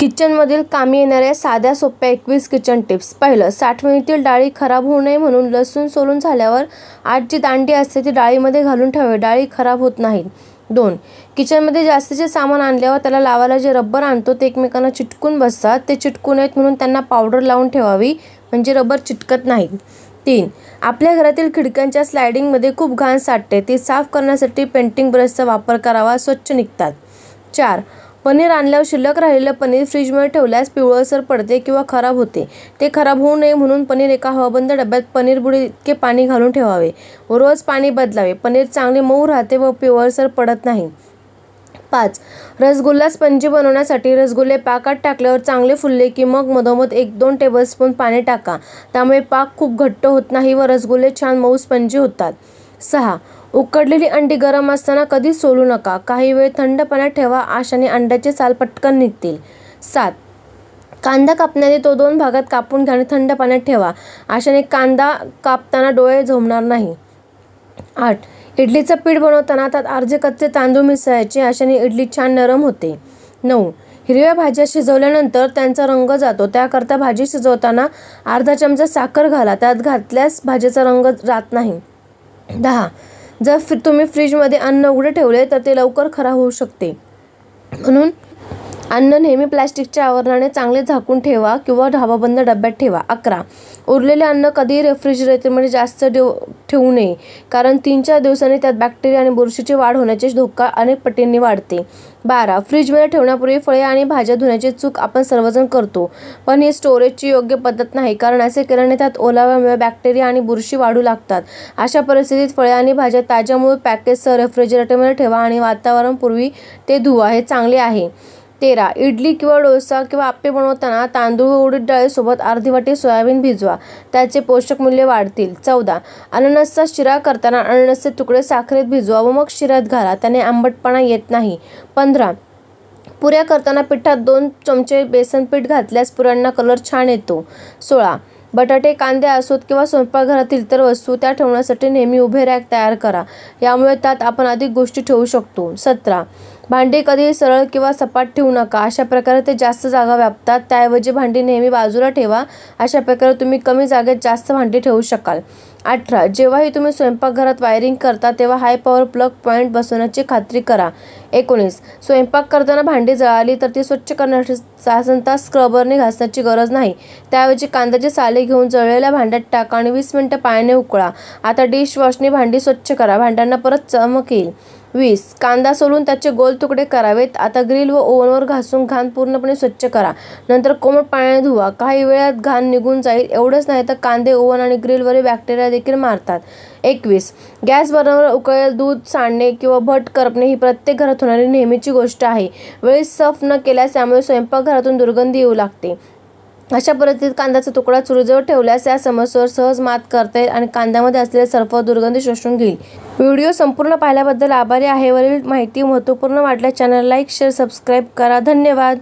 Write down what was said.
किचनमधील कामी येणाऱ्या साध्या सोप्या एकवीस किचन टिप्स. पहिलं साठवणीतील डाळी खराब होऊ नये म्हणून लसूण सोलून झाल्यावर आत जी दांडी असते ती डाळीमध्ये घालून ठेवावी. डाळी खराब होत नाहीत. दोन किचनमध्ये जास्तीचे सामान आणल्यावर त्याला लावायला जे रबर आणतो ते एकमेकांना चिटकून बसतात. ते चिटकू नयेत म्हणून त्यांना पावडर लावून ठेवावी म्हणजे रबर चिटकत नाही तीन आपल्या घरातील खिडक्यांच्या स्लायडिंगमध्ये खूप घाण साठते. ती साफ करण्यासाठी पेंटिंग ब्रशचा वापर करावा. स्वच्छ निघतात. चार पनीर आणल्यावर शिल्लक राहिलेलं पनीर फ्रीजमध्ये ठेवल्यास पिवळसर पडते किंवा खराब होते. ते खराब होऊ नये म्हणून पनीर एका हवाबंद डब्यात पनीर बुडी इतके पाणी घालून ठेवावे. व रोज पाणी बदलावे. पनीर चांगले मऊ राहते व पिवळसर पडत नाही. पाच. रसगुल्ला स्पंजी बनवण्यासाठी रसगुल्ले पाकात टाकल्यावर चांगले फुलले की मग मधोमध एक दोन टेबलस्पून पाणी टाका. त्यामुळे पाक खूप घट्ट होत नाही व रसगुल्ले छान मऊ स्पंजी होतात. सहा. उकडलेली अंडी गरम असताना कधीच सोलू नका. काही वेळ थंड पाण्यात ठेवा. आशाने अंड्याचे साल पटकन निघतील. सात. कांदा कापण्याने तो दोन भागात कापून घ्या आणि थंड पाण्यात ठेवा. अशाने कांदा कापताना डोळे झोमणार नाही. आठ. इडलीचं पीठ बनवताना त्यात अर्धे कच्चे तांदूळ मिसळायचे. अशाने इडली छान नरम होते. नऊ. हिरव्या भाज्या शिजवल्यानंतर त्यांचा रंग जातो. त्याकरता भाजी शिजवताना अर्धा चमचा साखर घाला. त्यात घातल्यास भाजीचा रंग जात नाही. दहा. जर फ्री तुम्ही फ्रीजमध्ये अन्न उघडे ठेवले तर ते लवकर खराब होऊ शकते. म्हणून अन्न नेहमी प्लॅस्टिकच्या आवरणाने चांगले झाकून ठेवा किंवा हवाबंद डब्यात ठेवा. अकरा. उरलेले अन्न कधीही रेफ्रिजरेटरमध्ये जास्त देव ठेवू नये कारण तीन चार दिवसांनी त्यात बॅक्टेरिया आणि बुरशीची वाढ होण्याचे धोका अनेक पटींनी वाढते. बारा. फ्रीजमध्ये ठेवण्यापूर्वी फळे आणि भाज्या धुण्याची चूक आपण सर्वजण करतो. पण ही स्टोरेजची योग्य पद्धत नाही कारण असे केल्याने त्यात ओलाव्यामुळे बॅक्टेरिया आणि बुरशी वाढू लागतात. अशा परिस्थितीत फळे आणि भाज्या ताज्यामुळे पॅकेजसह रेफ्रिजरेटरमध्ये ठेवा आणि वातावरणपूर्वी ते धुवा हे चांगले आहे. तेरा. इडली किंवा डोसा किंवा आप्पे बनवताना तांदूळ व उडीद डाळीसोबत अर्धी वाटी सोयाबीन भिजवा. त्याचे पोषक मूल्य वाढतील. चौदा. अननसचा शिरा करताना अननसचे तुकडे साखरेत भिजवा व मग शिऱ्यात घाला. त्याने आंबटपणा येत नाही. पंधरा. पुऱ्या करताना पिठात दोन चमचे बेसन पीठ घातल्यास पुऱ्यांना कलर छान येतो. सोळा. बटाटे कांदे असोत किंवा स्वयंपाकघरातील इतर वस्तू त्या ठेवण्यासाठी नेहमी उभे रॅक तयार करा. यामुळे त्यात आपण अधिक गोष्टी ठेवू शकतो. सतरा. भांडी कधीही सरळ किंवा सपाट ठेवू नका. अशा प्रकारे ते जास्त जागा व्यापतात. त्याऐवजी भांडी नेहमी बाजूला ठेवा. अशा प्रकारे तुम्ही कमी जागेत जास्त भांडी ठेवू शकाल. अठरा. जेव्हाही तुम्ही स्वयंपाकघरात वायरिंग करता तेव्हा हाय पॉवर प्लग पॉईंट बसवण्याची खात्री करा. एकोणीस. स्वयंपाक करताना भांडी जळाली तर ती स्वच्छ करण्यासाठी साधारणतः स्क्रबरने घासण्याची गरज नाही. त्याऐवजी कांद्याचे साले घेऊन जळलेल्या भांड्यात टाका आणि वीस मिनिटं पाण्याने उकळा. आता डिशवॉशने भांडी स्वच्छ करा. भांड्यांना परत चमक येईल वीस. कांदा सोलून त्याचे गोल तुकडे करावेत. आता ग्रिल व ओव्हनवर घासून घाण पूर्णपणे स्वच्छ करा. नंतर कोमट पाण्याने धुवा. काही वेळात घाण निघून जाईल. एवढंच नाही तर कांदे ओव्हन आणि ग्रिलवरील बॅक्टेरिया देखील मारतात. एकवीस. गॅस बर्नरवर उकळेल दूध सांडणे किंवा भट करपणे ही प्रत्येक घरात होणारी नेहमीची गोष्ट आहे. वेळी सफ न केल्यास त्यामुळे स्वयंपाकघरातून दुर्गंधी येऊ लागते. अशा परिस्थितीत कांद्याचा तुकडा चुलीजवळ ठेवल्यास या समस्येवर सहज मात करता येईल आणि कांद्यामध्ये असलेले सर्फ दुर्गंधी शोषून घेईल. व्हिडिओ संपूर्ण पाहिल्याबद्दल आभारी आहे. वरील माहिती महत्त्वपूर्ण वाटल्यास चॅनल लाईक शेअर सबस्क्राईब करा. धन्यवाद.